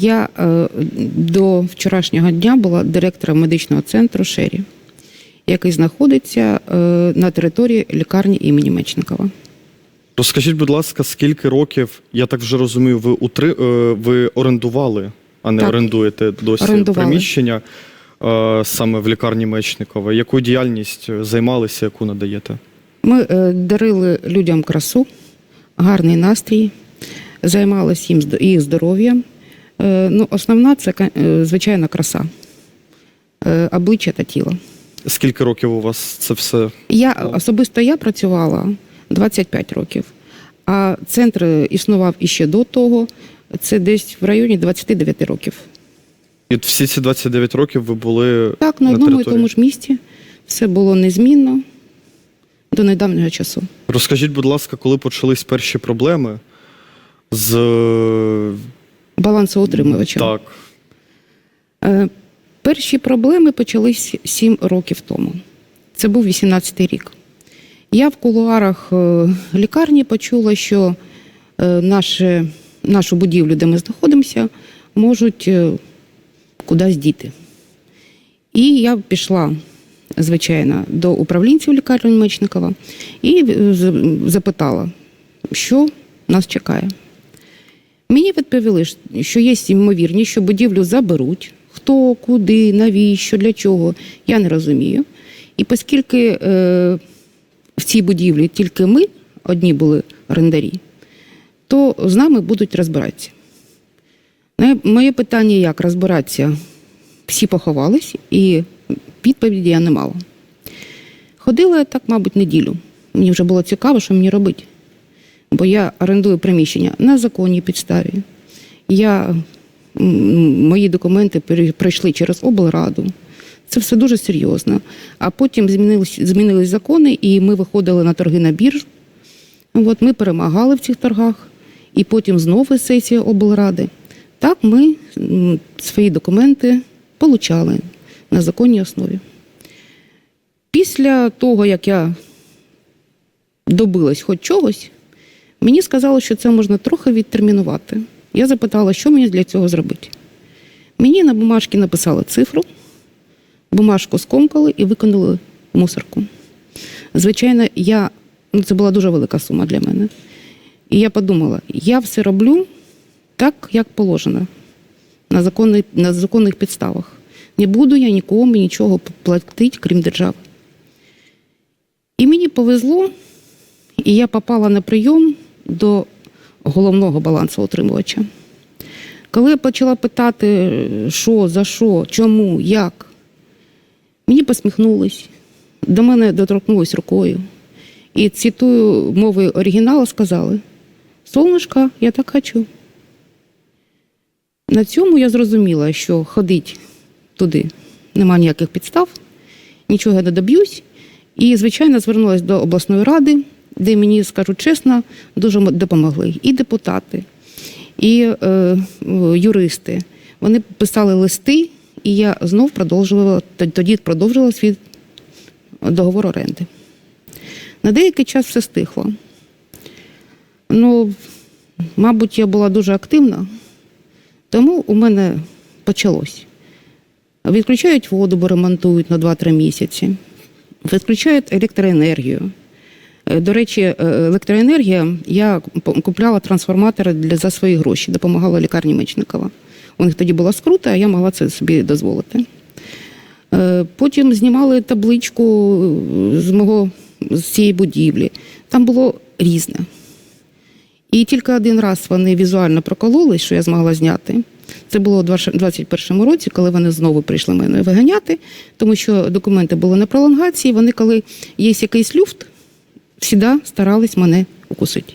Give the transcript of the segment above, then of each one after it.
Я е, до вчорашнього дня була директором медичного центру Шері, який знаходиться е, на території лікарні імені Мечникова. Розкажіть, будь ласка, скільки років, я так вже розумію, ви утри... е, ви орендували, а не Так. орендуєте досі Орендували. приміщення саме в лікарні Мечникова. Яку діяльність займалися, яку надаєте? Ми дарили людям красу, гарний настрій, займалися їм їх здоров'ям. Е, Ну, основна це, е, звичайно, краса, Е, обличчя та тіло. Скільки років у вас це все? Я Ну. особисто я працювала 25 років, а центр існував іще до того. Це десь в районі 29 років. І всі ці 29 років ви були Так, на на одному і тому ж місці все було незмінно до недавнього часу. Розкажіть, будь ласка, коли почались перші проблеми з Балансоутримувачем. так, Е, Перші проблеми почались 7 років тому. Це був 18-й рік. Я в кулуарах е, лікарні почула, що е, наше, нашу будівлю, де ми знаходимося, можуть кудись діти. І я пішла, звичайно, до управлінців лікарні Мечникова і запитала, що нас чекає. Мені відповіли, що є ймовірність, що будівлю заберуть. Хто, куди, навіщо, для чого, я не розумію. І оскільки е, в цій будівлі тільки ми одні були орендарі, то з нами будуть розбиратися. Моє- питання як розбиратися? Всі поховались, і відповіді я не мала. Ходила я так, мабуть, неділю. Мені вже було цікаво, що мені робити бо я орендую приміщення на законній підставі. Я, мої документи пройшли через облраду. Це все дуже серйозно. А потім змінились, змінились закони, і ми виходили на торги на біржу. От ми перемагали в цих торгах, і потім знову сесія облради. Так ми свої документи получали на законній основі. Після того, як я добилась хоч чогось, Мені сказали, що це можна трохи відтермінувати. Я запитала, що мені для цього зробити. Мені на бумажці написали цифру, бумажку скомкали і виконали мусорку. Звичайно, я, ну це була дуже велика сума для мене. І я подумала, я все роблю так, як положено, на, законний, на законних підставах. Не буду я нікому нічого платити, крім держави. І мені повезло, і я попала на прийом до головного балансоутримувача. Коли я почала питати, що, за що, чому, як, мені посміхнулись, до мене доторкнулись рукою. І цитую мовою оригіналу, сказали: Солнышко, я так хочу. На цьому я зрозуміла, що ходить туди нема ніяких підстав, нічого я не доб'юсь. І, звичайно, звернулася до обласної ради, де мені, скажу чесно, дуже допомогли. І депутати, і е, юристи. Вони писали листи, і я знов продовжувала, тоді продовжила свій договор оренди. На деякий час все стихло. Ну, мабуть, я була дуже активна, тому у мене почалось. Відключають воду, бо ремонтують на 2-3 місяці. Відключають електроенергію. Е, До речі, е, електроенергія, я купляла трансформатори для, за свої гроші, допомагала лікарні Мечникова. У них тоді була скрута, а я могла це собі дозволити. Е, Потім знімали табличку з мого з цієї будівлі. Там було різне. І тільки один раз вони візуально прокололись, що я змогла зняти. Це було у 2021 році, коли вони знову прийшли мене виганяти, тому що документи були на пролонгації. Вони, коли є якийсь люфт, завжди старались мене укусити.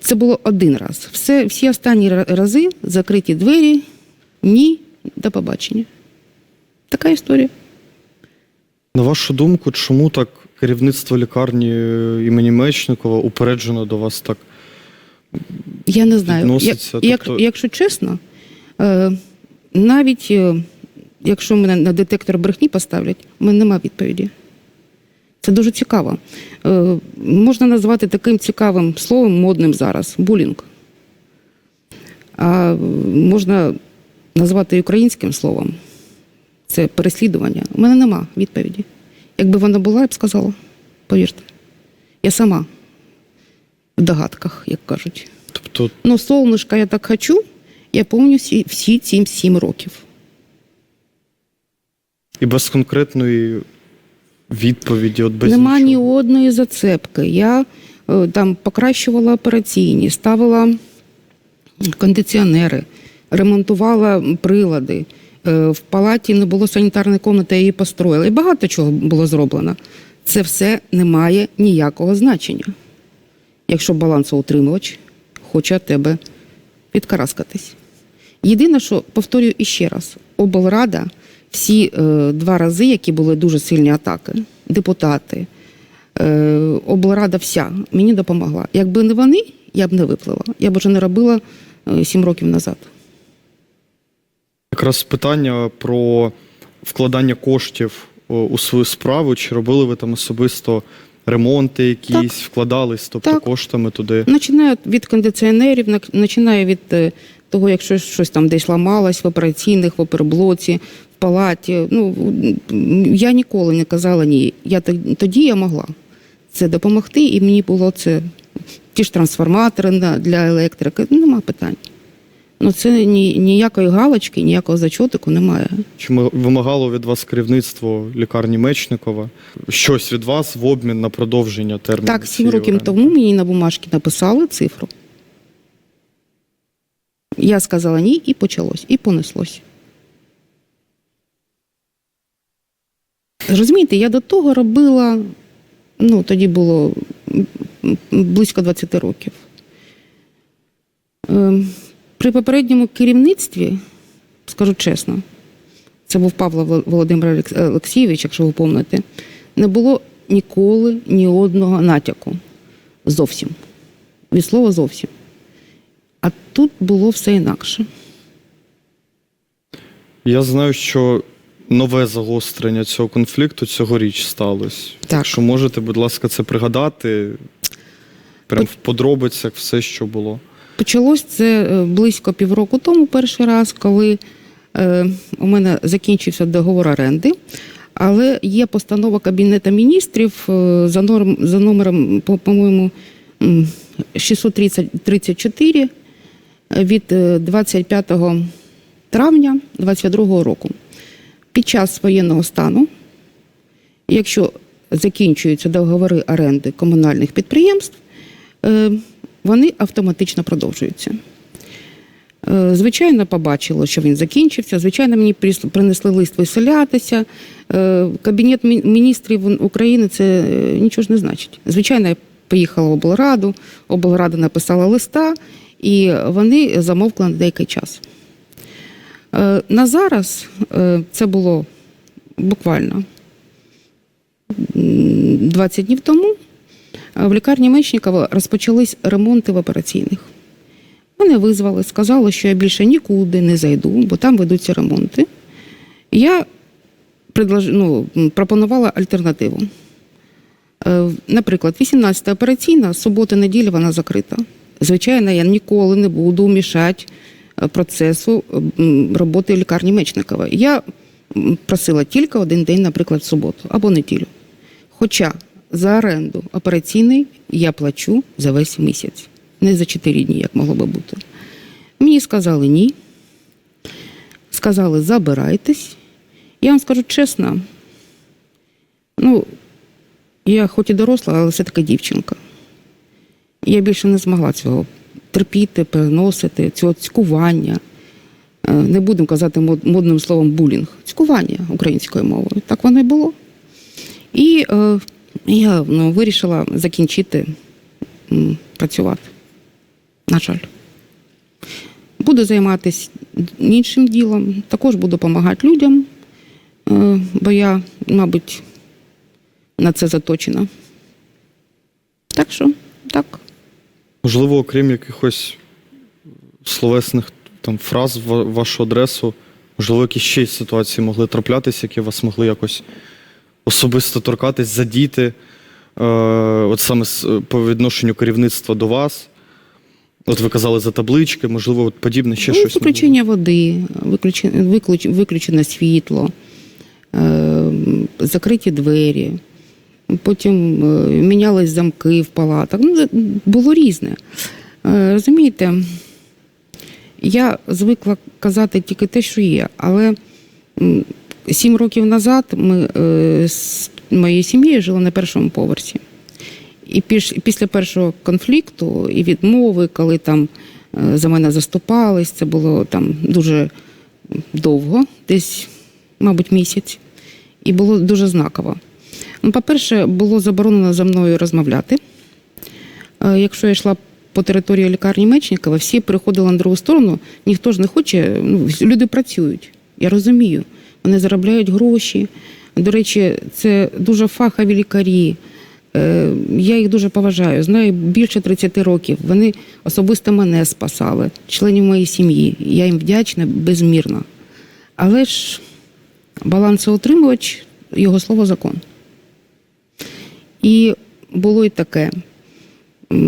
Це було один раз. Все, всі останні рази закриті двері, ні, до побачення. Така історія. На вашу думку, чому так керівництво лікарні е, імені Мечникова упереджено до вас так? Я не знаю. Як, тобто- Якщо чесно, е, навіть е, якщо мене на детектор брехні поставлять, у мене немає відповіді. Це дуже цікаво. Е, можна назвати таким цікавим словом модним зараз булінг. А можна назвати українським словом. Це переслідування. У мене нема відповіді. Якби вона була, я б сказала, повірте. Я сама в догадках, як кажуть. Тобто, Ну, солнышко, я так хочу, я всі, всі ці сім років. і без конкретної відповіді, от без Нема ні одної зацепки. Я е, там покращувала операційні, ставила кондиціонери, ремонтувала прилади. Е, В палаті не було санітарної кімнати, я її построїла. І багато чого було зроблено. Це все не має ніякого значення. Якщо балансоутримувач хоче тебе підкараскатись. Єдине, що повторюю іще раз: облрада всі е, два рази, які були дуже сильні атаки, депутати, е, облрада вся мені допомогла. Якби не вони, я б не виплила. Я б вже не робила е, сім років назад. Якраз питання про вкладання коштів у свою справу. Чи робили ви там особисто ремонти якісь, Так. вкладались, тобто Так. коштами туди? Починаю від кондиціонерів, починаю від е, того, якщо щось там десь ламалось в операційних, в оперблоці, палаті. Ну, я ніколи не казала ні. Я тоді я могла це допомогти, і мені було це ті ж трансформатори для електрики. Нема питань. Ну, це ні, ніякої галочки, ніякого зачотику немає. Чи вимагало від вас керівництво лікарні Мечникова щось від вас в обмін на продовження терміну? Так, сім років оренди? тому мені на бумажці написали цифру. Я сказала ні, і почалось, і понеслось. Розумієте, я до того робила, ну, тоді було близько 20 років. Ем, При попередньому керівництві, скажу чесно, це був Павло Володимир Олексійович, якщо ви пам'ятаєте, не було ніколи ні одного натяку. Зовсім. Від слова зовсім. А тут було все інакше. Я знаю, що нове загострення цього конфлікту цьогоріч сталося. Так. Що можете, будь ласка, це пригадати? Прям в подробицях все, що було. Почалось це е, близько півроку тому, перший раз, коли е, у мене закінчився договор оренди. Але є постанова Кабінету міністрів е, за, норм, за номером, по- по-моєму, м, 634 від е, 25 травня 2022 року. Під час воєнного стану, якщо закінчуються договори оренди комунальних підприємств, е, вони автоматично продовжуються. Е, Звичайно, побачило, що він закінчився. Звичайно, мені принесли лист виселятися. Е, Кабінет міністрів України це нічого ж не значить. Звичайно, я поїхала в облраду, облрада написала листа, і вони замовкли на деякий час. Е, На зараз е, це було буквально 20 днів тому. е, В лікарні Мечникова розпочались ремонти в операційних. Мене визвали, сказали, що я більше нікуди не зайду, бо там ведуться ремонти. Я ну, пропонувала альтернативу. Наприклад, 18 операційна, субота, неділя вона закрита. Звичайно, я ніколи не буду мішати процесу роботи лікарні Мечникова. Я просила тільки один день, наприклад, в суботу або неділю. Хоча за оренду операційний я плачу за весь місяць, не за 4 дні, як могло би бути. Мені сказали ні. Сказали, забирайтесь. Я вам скажу чесно, ну, я хоч і доросла, але все-таки дівчинка. Я більше не змогла цього терпіти, переносити, цього цькування. Е, Не будемо казати модним словом булінг, цькування українською мовою. Так воно і було. І е, я ну, вирішила закінчити працювати. На жаль. Буду займатися іншим ділом, також буду допомагати людям, е, бо я, мабуть, на це заточена. Так що. Можливо, окрім якихось словесних там фраз в вашу адресу, можливо, якісь ще ситуації могли траплятися, які вас могли якось особисто торкатись, задіти, е, от саме по відношенню керівництва до вас. От ви казали за таблички, можливо, от подібне ще Ну, щось. Виключення води, виключення, виключ, виключене світло, е, закриті двері. Потім е, мінялись замки в палатах. Ну, було різне. Е, розумієте, я звикла казати тільки те, що є, але сім років назад ми е, з моєю сім'єю жили на першому поверсі. І після першого конфлікту і відмови, коли там за мене заступались, це було там дуже довго, десь, мабуть, місяць, і було дуже знаково. Ну, по-перше, було заборонено за мною розмовляти. Е, Якщо я йшла по території лікарні Мечникова, всі переходили на другу сторону, ніхто ж не хоче, ну, люди працюють, я розумію. Вони заробляють гроші. До речі, це дуже фахові лікарі. Е, Я їх дуже поважаю. Знаю більше 30 років. Вони особисто мене спасали, членів моєї сім'ї. Я їм вдячна безмірно. Але ж балансоутримувач, його слово закон. І було і таке.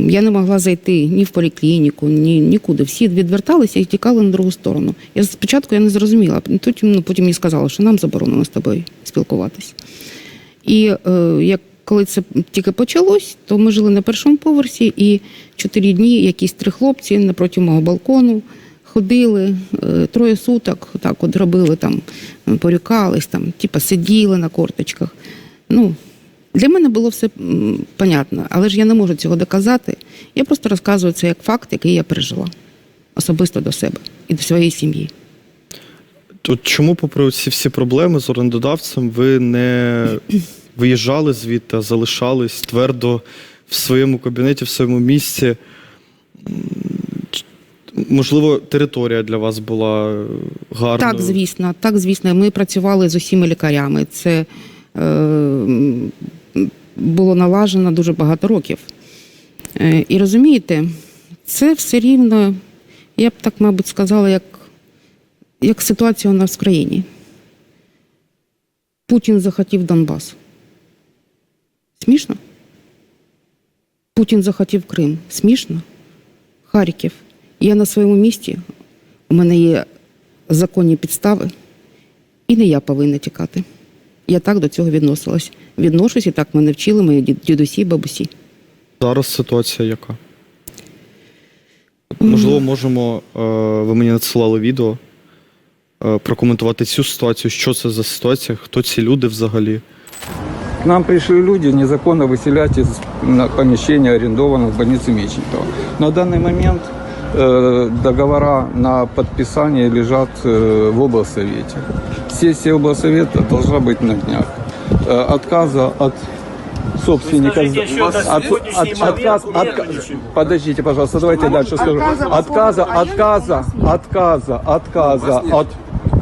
Я не могла зайти ні в поліклініку, ні нікуди. Всі відверталися і тікали на другу сторону. Я спочатку я не зрозуміла, потім, ну, потім мені сказали, що нам заборонено з тобою спілкуватись. І е, як коли це тільки почалось, то ми жили на першому поверсі, і чотири дні якісь три хлопці напроти мого балкону ходили е, троє суток, так от робили там, е, порюкались, там, типа сиділи на корточках. Ну, для мене було все понятно, але ж я не можу цього доказати. Я просто розказую це як факт, який я пережила особисто до себе і до своєї сім'ї. От чому, попри ці всі проблеми з орендодавцем, ви не виїжджали звідти, а залишались твердо в своєму кабінеті, в своєму місці? Можливо, територія для вас була гарною? Так, звісно, так, звісно. Ми працювали з усіма лікарями. Це е, було налажено дуже багато років. Е, і розумієте, це все рівно, я б так, мабуть, сказала, як, як ситуація у нас в країні. Путін захотів Донбас. Смішно? Путін захотів Крим. Смішно? Харків. Я на своєму місці. У мене є законні підстави, і не я повинна тікати. Я так до цього відносилась. Відношусь, і так мене вчили мої дід- дідусі і бабусі. Зараз ситуація яка? Можливо, можемо, е, ви мені надсилали відео, е, прокоментувати цю ситуацію, що це за ситуація, хто ці люди взагалі. К нам пришли люди незаконно выселять из на- помещения, арендованного в больнице Мечникова. На данный момент э, договора на подписание лежат э, в облсовете. Сессия облсовета должна быть на днях. Э, отказа от собственника... Вы скажите, еще от- до от- сегодняшней от- отказ- момент отка- нет Подождите, пожалуйста, давайте дальше скажу. Отказа, отказа, отказа, отказа, от,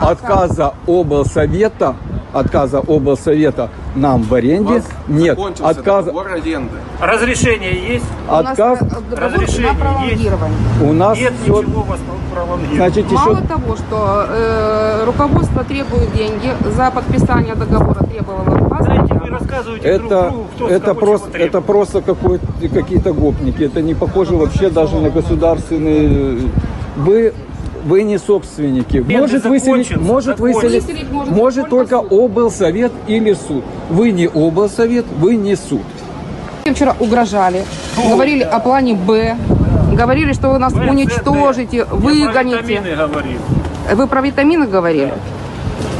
отказа облсовета, отказа облсовета нам в аренде нет. Договор аренды. Разрешение есть? отказ Разрешение есть? у нас Нет все, ничего у вас пролонгировано. значит, Мало еще того, что э, руководство требует деньги, за подписание договора требовало отказ. Знаете, вы рассказываете друг это, другу, кто это просто, это просто какие-то гопники. Это не похоже вообще даже на государственные. Вы вы не собственники. Беды Может выселить, может закончился. выселить, может может только облсовет или суд. Вы не облсовет, вы не суд. Вчера угрожали, говорили о плане Б, говорили, что вы нас Вы уничтожите, про выгоните. витамины говорил. Вы про витамины говорили?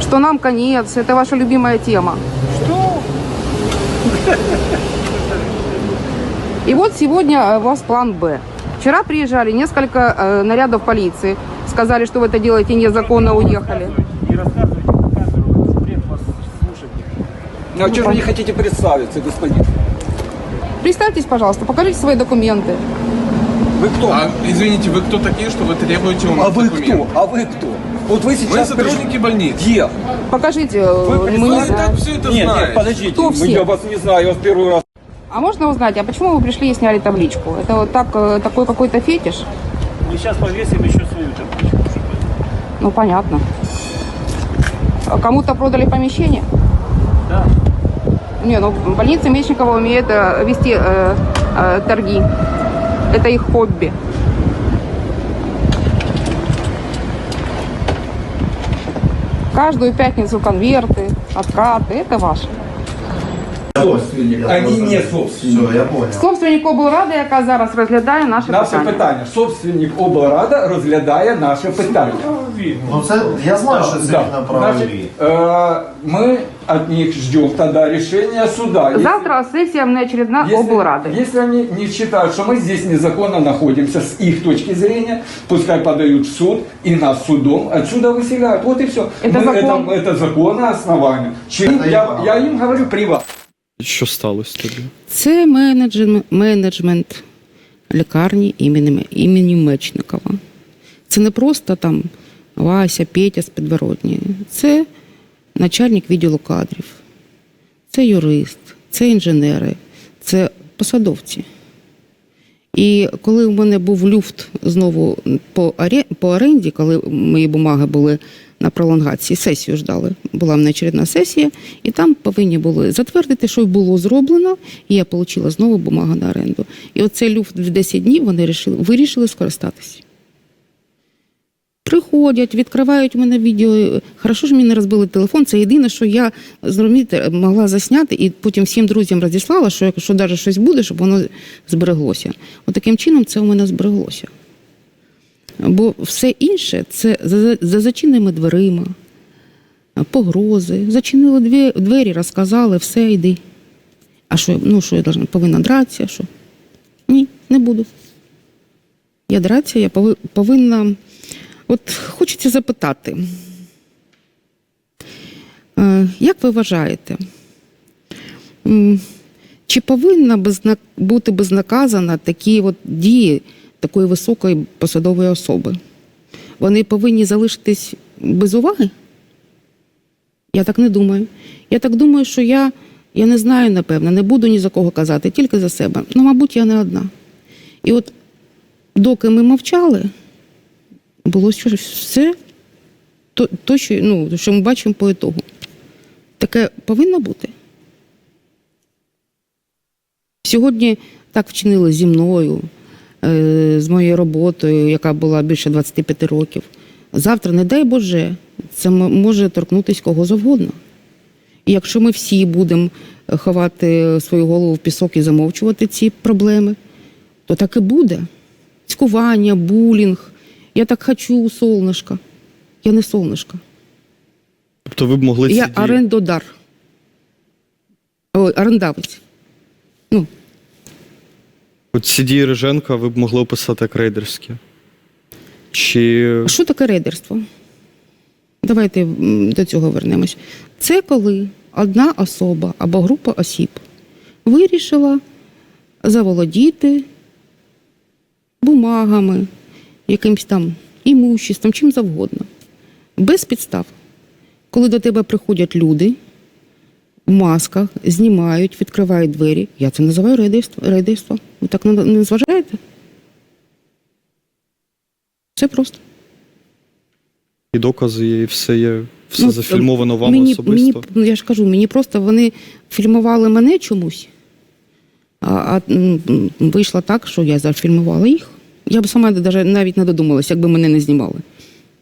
Что нам конец, это ваша любимая тема. Что? И вот сегодня э, у вас план Б. Вчера приезжали несколько э, нарядов полиции, сказали, что вы это делаете незаконно, уехали. Не рассказывайте по камеру, бред вас слушать. А что вы не хотите представиться, господин? Представьтесь, пожалуйста, покажите свои документы. Вы кто? А, извините, вы кто такие, что вы требуете у нас А вы документы? кто? А вы кто? Вот вы Мы сейчас сотрудники больницы. Где? Покажите, э, Вы мы не так все это Нет, нет, знаете. подождите. Кто мы- все? Я вас не знаю, я вас первый раз. А можно узнать, а почему вы пришли и сняли табличку? Это вот так, э, такой какой-то фетиш? Мы сейчас повесим еще свою табличку. Ну, понятно. А кому-то продали помещение? Да. Не, ну больница Мечникова умеет э, вести э, э, торги. Это их хобби. Каждую пятницу конверты, откаты. Это ваше. Собственник, Они не собственники. Все, я понял. Собственник облради, яка зараз розглядає наше Наше питання. питання. Собственник облрада розглядає наше питання. Ну це я знаю, що це Да. їх на Значить, правові. е, ми від них ждем тогда решения суда. Если- Завтра сесія внеочередна Если, облради. если они не считают, что мы здесь незаконно находимся с их точки зрения, пускай подают в суд и нас судом отсюда выселяют. Вот и все. Это закон. Это, это законное основание. Чем Это я, неправда. я им говорю приват. Що сталося тоді? Це менеджмент лікарні імені, імені Мечникова. Це не просто там Вася, Петя з Підбородні. Це начальник відділу кадрів, це юрист, це інженери, це посадовці. І коли у мене був люфт знову по, по оренді, коли мої бумаги були на пролонгації, сесію ждали, була внеочередна сесія, і там повинні були затвердити, що було зроблено, і я отримала знову бумагу на оренду. І оцей люфт в 10 днів вони вирішили, скористатися. Приходять, відкривають мене відео. Хорошо ж мені не розбили телефон. Це єдине, що я зрозумієте, могла засняти і потім всім друзям розіслала, що якщо навіть щось буде, щоб воно збереглося. От таким чином це у мене збереглося. Бо все інше це за, за зачиненими дверима, погрози. Зачинили дві, двері, розказали, все, йди. А що, ну, що я повинна дратися? Що? Ні, не буду. Я дратися, я повинна. От хочеться запитати, е, як ви вважаєте, чи повинна бути безнаказана такі от дії такої високої посадової особи? Вони повинні залишитись без уваги? Я так не думаю. Я так думаю, що я, я не знаю, напевно, не буду ні за кого казати, тільки за себе. Ну, мабуть, я не одна. І от доки ми мовчали, було щось все то, то що, ну, що ми бачимо по ітогу. Таке повинно бути. Сьогодні так вчинили зі мною, е, з моєю роботою, яка була більше 25 років. Завтра, не дай Боже, це може торкнутися кого завгодно. І якщо ми всі будемо ховати свою голову в пісок і замовчувати ці проблеми, то так і буде. Цькування, булінг. Я так хочу солнышко. Я не солнышко. Тобто ви б могли ці Я дії... орендодар. Ой, орендавець. Ну, От ці дії Риженка ви б могли описати як рейдерські? Чи а що таке рейдерство? Давайте м, до цього вернемось. Це коли одна особа або група осіб вирішила заволодіти бумагами, якимсь там імуществом, чим завгодно. Без підстав. Коли до тебе приходять люди в масках, знімають, відкривають двері, я це називаю рейдерство. рейдерство. Ви так не, зважаєте? Це просто. і докази є, і все є, все Ну, зафільмовано вам мені, особисто? Мені, ну, я ж кажу, мені просто вони фільмували мене чомусь, а, а вийшло так, що я зафільмувала їх. Я б сама даже навіть не додумалася, якби мене не знімали.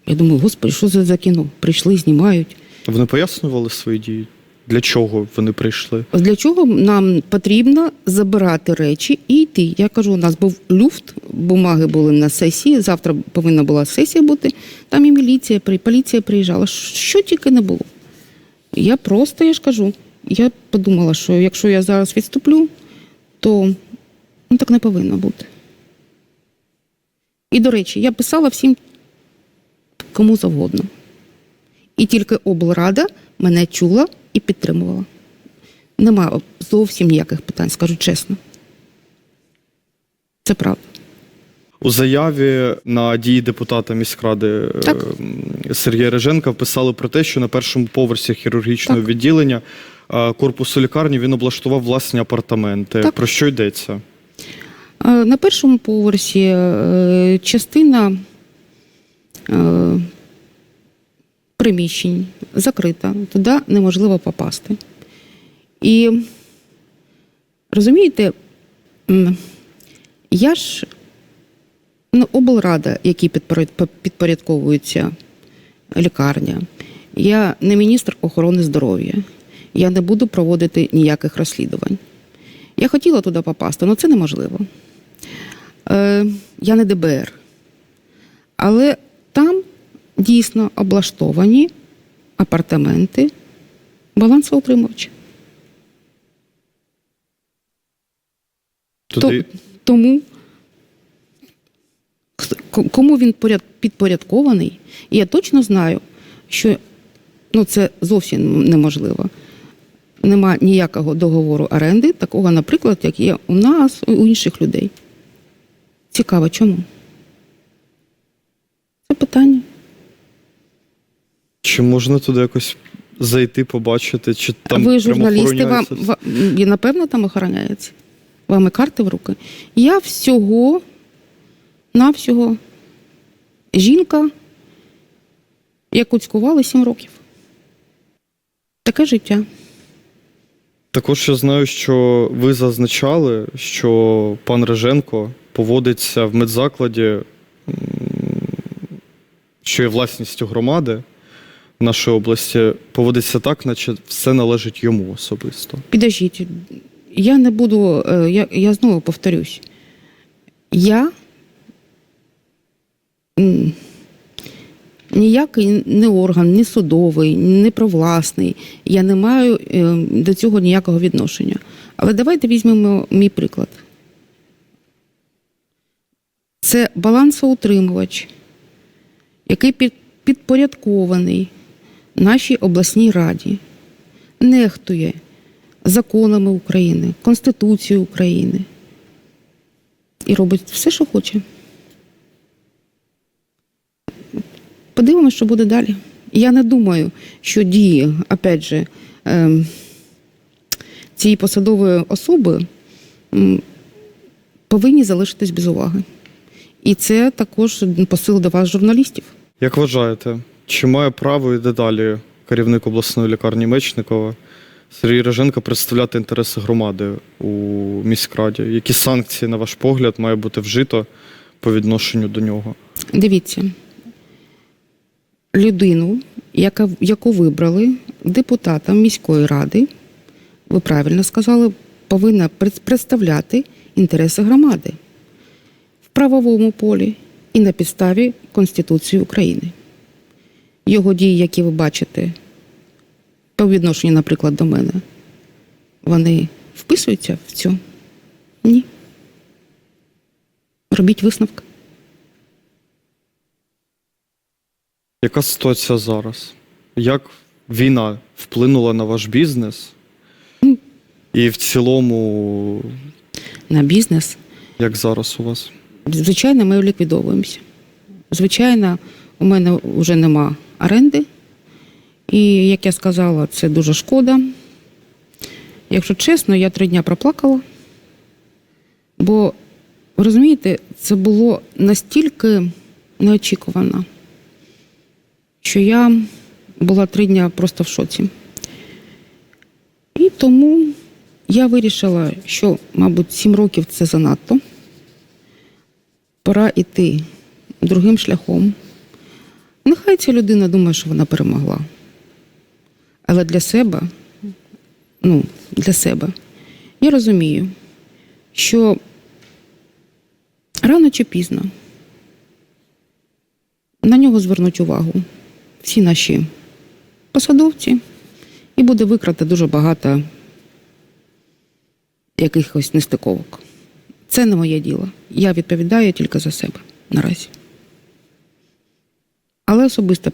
Я думаю, господи, що це за кіно? Прийшли, знімають. Вони пояснювали свої дії? Для чого вони прийшли? Для чого нам потрібно забирати речі і йти? Я кажу, у нас був люфт, бумаги були на сесії. Завтра повинна була сесія бути. Там і міліція, при- поліція приїжджала. Що тільки не було. Я просто, я ж кажу, я подумала, що якщо я зараз відступлю, то ну, так не повинно бути. І, до речі, я писала всім, кому завгодно. І тільки облрада мене чула і підтримувала. Нема зовсім ніяких питань, скажу чесно. Це правда. У заяві на дії депутата міськради Так. Сергія Реженка писали про те, що на першому поверсі хірургічного Так. відділення е, корпусу лікарні він облаштував власні апартаменти. Так. Про що йдеться? Е, На першому поверсі е, частина е, приміщень закрита, туди неможливо попасти. І розумієте, я ж ну, облрада, якій підпорядковується лікарня. Я не міністр охорони здоров'я. Я не буду проводити ніяких розслідувань. Я хотіла туди попасти, але це неможливо. Е, я не ДБР. Але там дійсно облаштовані апартаменти балансоутримувача. Туди тому кому він підпорядкований, і я точно знаю, що ну, це зовсім неможливо. Нема ніякого договору оренди, такого, наприклад, як є у нас, у інших людей. Цікаво, чому? Це питання. чи можна туди якось зайти, побачити, чи там ви журналісти, вам, охороняється? ва- напевно, там охороняється. Вам і карти в руки. Я всього, навсього жінка, яку цькували 7 років. Таке життя. Також я знаю, що ви зазначали, що пан Реженко поводиться в медзакладі, що є власністю громади нашої області, поводиться так, наче все належить йому особисто. Підождіть, я не буду, е, я, я знову повторюсь. Я ніякий не орган, ні судовий, не провласний. Я не маю е, до цього ніякого відношення. Але давайте візьмемо мій приклад. Це балансоутримувач, який під- підпорядкований нашій обласній раді, нехтує законами України, Конституцією України і робить все, що хоче. Подивимося, що буде далі. Я не думаю, що дії, опять же, ем, цієї посадової особи повинні залишитись без уваги. І це також посил до вас, журналістів. Як вважаєте, чи має право і дедалі керівник обласної лікарні Мечникова Сергій Реженко представляти інтереси громади у міськраді? Які санкції, на ваш погляд, має бути вжито по відношенню до нього? Дивіться, людину, яка, яку вибрали депутатом міської ради, ви правильно сказали, повинна представляти інтереси громади правовому полі і на підставі Конституції України. Його дії, які ви бачите, по відношенню, наприклад, до мене, вони вписуються в цю? Ні. Робіть висновки. Яка ситуація зараз? Як війна вплинула на ваш бізнес? І в цілому, На бізнес як зараз у вас? Звичайно, ми ліквідовуємося. Звичайно, у мене вже нема оренди. І, як я сказала, це дуже шкода. Якщо чесно, я три дня проплакала. Бо, розумієте, це було настільки неочікувано, що я була три дня просто в шоці. І тому я вирішила, що, мабуть, сім років це занадто пора йти другим шляхом. Нехай ця людина думає, що вона перемогла. Але для себе, ну, для себе, я розумію, що рано чи пізно на нього звернуть увагу всі наші посадовці, і буде викрата дуже багато якихось нестиковок. Це не моє діло. Я відповідаю тільки за себе наразі. Але особисто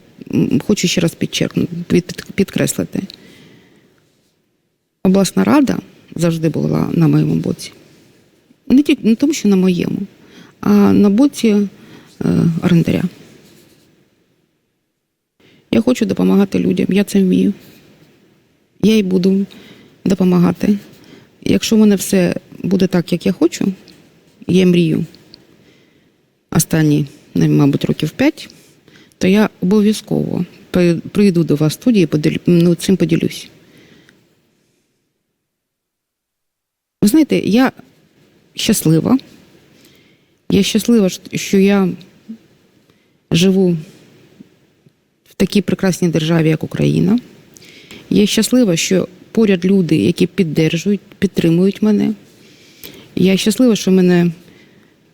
хочу ще раз підчеркнути, під- під- підкреслити. Обласна рада завжди була на моєму боці. Не тільки не тому, що на моєму, а на боці е, орендаря. Я хочу допомагати людям, я це вмію. Я й буду допомагати. Якщо в мене все буде так, як я хочу, я мрію останні, мабуть, років п'ять, то я обов'язково прийду до вас в студії поділю, ну, цим поділюсь. Ви знаєте, я щаслива. Я щаслива, що я живу в такій прекрасній державі, як Україна. Я щаслива, що поряд люди, які піддержують, підтримують мене. Я щаслива, що в мене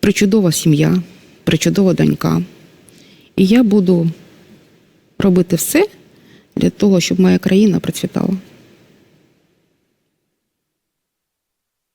причудова сім'я, причудова донька. І я буду робити все для того, щоб моя країна процвітала.